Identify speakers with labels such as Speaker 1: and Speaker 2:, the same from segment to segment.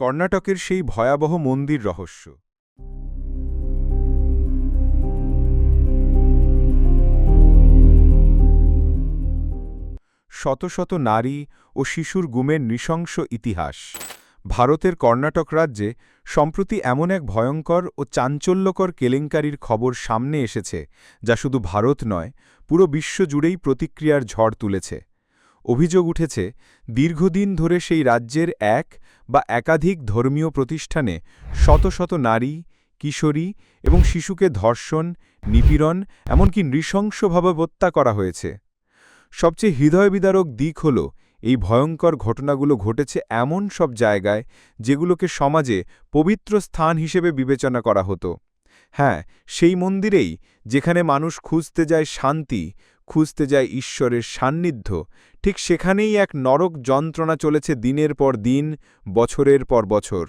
Speaker 1: কর্ণাটকের সেই ভয়াবহ মন্দির রহস্য। শত শত নারী ও শিশুর গুমের নৃশংস ইতিহাস। ভারতের কর্ণাটক রাজ্যে সম্প্রতি এমন এক ভয়ঙ্কর ও চাঞ্চল্যকর কেলেঙ্কারির খবর সামনে এসেছে, যা শুধু ভারত নয়, পুরো বিশ্ব জুড়েই প্রতিক্রিয়ার ঝড় তুলেছে। অভিযোগ উঠেছে, দীর্ঘদিন ধরে সেই রাজ্যের এক বা একাধিক ধর্মীয় প্রতিষ্ঠানে শত শত নারী, কিশোরী এবং শিশুকে ধর্ষণ, নিপীড়ন, এমনকি নৃশংসভাবে হত্যা করা হয়েছে। সবচেয়ে হৃদয়বিদারক দিক হল এই ভয়ঙ্কর ঘটনাগুলো ঘটেছে এমন সব জায়গায় যেগুলোকে সমাজে পবিত্র স্থান হিসেবে বিবেচনা করা হতো। হ্যাঁ সেই মন্দিরেই যেখানে মানুষ খুঁজতে যায় শান্তি খুঁজতে যায় ঈশ্বরের সান্নিধ্য। ঠিক সেখানেই এক নরক যন্ত্রণা চলেছে দিনের পর দিন, বছরের পর বছর।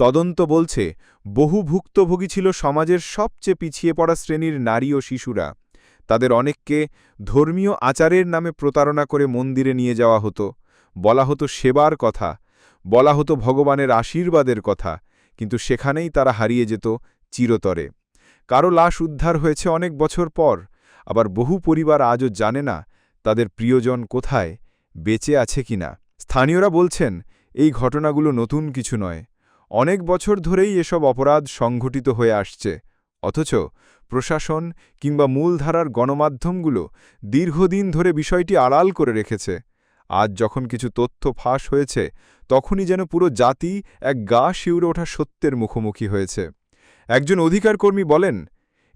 Speaker 1: তদন্ত বলছে, বহু ভুক্তভোগী ছিল সমাজের সবচেয়ে পিছিয়ে পড়া শ্রেণির নারী ও শিশুরা। তাদের অনেককে ধর্মীয় আচারের নামে প্রতারণা করে মন্দিরে নিয়ে যাওয়া হতো। বলা হতো সেবার কথা, বলা হতো ভগবানের আশীর্বাদের কথা, কিন্তু সেখানেই তারা হারিয়ে যেত চিরতরে। কারও লাশ উদ্ধার হয়েছে অনেক বছর পর আবার বহু পরিবার আজও জানে না তাদের প্রিয়জন কোথায়, বেঁচে আছে কিনা স্থানীয়রা বলছেন, এই ঘটনাগুলো নতুন কিছু নয়। অনেক বছর ধরেই এসব অপরাধ সংঘটিত হয়ে আসছে। অথচ প্রশাসন কিংবা মূলধারার গণমাধ্যমগুলো দীর্ঘদিন ধরে বিষয়টি আড়াল করে রেখেছে। আজ যখন কিছু তথ্য ফাঁস হয়েছে, তখনই যেন পুরো জাতি এক গা শিউরে ওঠা সত্যের মুখোমুখি হয়েছে। একজন অধিকারকর্মী বলেন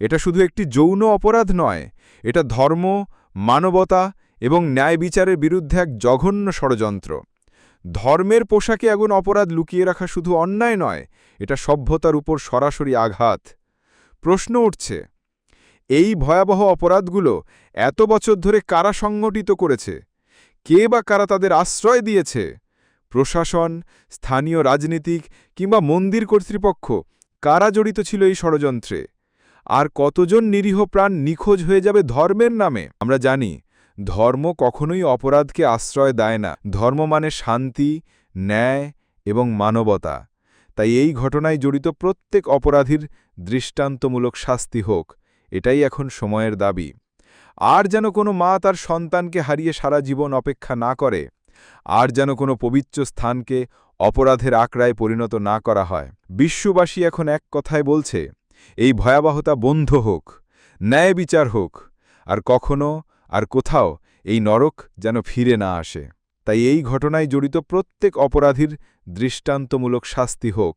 Speaker 1: এটা শুধু একটি যৌন অপরাধ নয়, এটা ধর্ম, মানবতা এবং ন্যায় বিচারের বিরুদ্ধে এক জঘন্য ষড়যন্ত্র। ধর্মের পোশাকে এমন অপরাধ লুকিয়ে রাখা শুধু অন্যায় নয়, এটা সভ্যতার উপর সরাসরি আঘাত। প্রশ্ন উঠছে, এই ভয়াবহ অপরাধগুলো এত বছর ধরে কারা সংগঠিত করেছে? কে বা কারা তাদের আশ্রয় দিয়েছে? প্রশাসন, স্থানীয় রাজনীতিক কিংবা মন্দির কর্তৃপক্ষ, কারা জড়িত ছিল এই ষড়যন্ত্রে? আর কতজন নিরীহ প্রাণ নিখোঁজ হয়ে যাবে ধর্মের নামে? আমরা জানি, ধর্ম কখনোই অপরাধকে আশ্রয় দেয় না। ধর্ম মানে শান্তি, ন্যায় এবং মানবতা। তাই এই ঘটনায় জড়িত প্রত্যেক অপরাধীর দৃষ্টান্তমূলক শাস্তি হোক, এটাই এখন সময়ের দাবি। আর যেন কোনো মা তার সন্তানকে হারিয়ে সারা জীবন অপেক্ষা না করে, আর যেন কোনো পবিত্র স্থানকে অপরাধের আঁকড়ায় পরিণত না করা হয়। বিশ্ববাসী এখন এক কথায় বলছে এই ভয়াবহতা বন্ধ হোক, ন্যায় বিচার হোক, আর কখনো আর কোথাও এই নরক যেন ফিরে না আসে। তাই এই ঘটনায় জড়িত প্রত্যেক অপরাধীর দৃষ্টান্তমূলক শাস্তি হোক